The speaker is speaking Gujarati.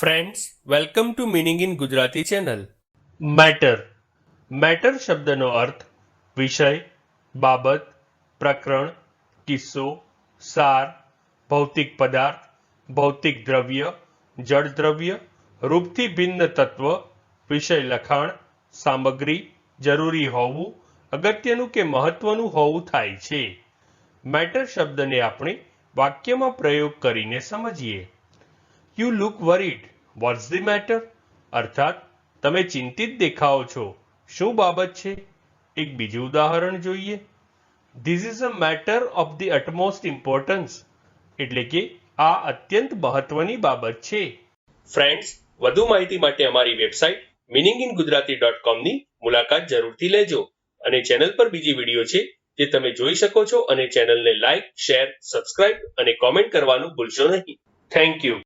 Friends welcome to meaning in Gujarati channel matter matter શબ્દનો અર્થ વિષય, બાબત, પ્રકરણ, કિસ્સો, સાર, ભૌતિક પદાર્થ, ભૌતિક દ્રવ્ય, જળ દ્રવ્ય, રૂપથી ભિન્ન તત્વ, વિષય લખાણ, સામગ્રી, જરૂરી હોવું, અગત્યનું કે મહત્વનું હોવું થાય છે. મેટર શબ્દને આપણે વાક્યમાં પ્રયોગ કરીને સમજીએ. You look worried what's the matter અર્થાત, તમે ચિંતિત દેખાઓ છો. શું બાબત છે? એક બીજું ઉદાહરણ જોઈએ. This is a matter of the utmost importance એટલે કે, આ અત્યંત મહત્વની બાબત છે. ફ્રેન્ડ્સ વધુ માહિતી માટે અમારી website meaning in Gujarati dot કોમની મુલાકાત જરૂરથી લેજો. અને ચેનલ પર બીજી વીડિયો છે જે તમે જોઈ શકો છો અને ચેનલને લાઇક શેર સબસ્ક્રાઇબ અને કોમેન્ટ કરવાનું ભૂલશો નહીં. Thank you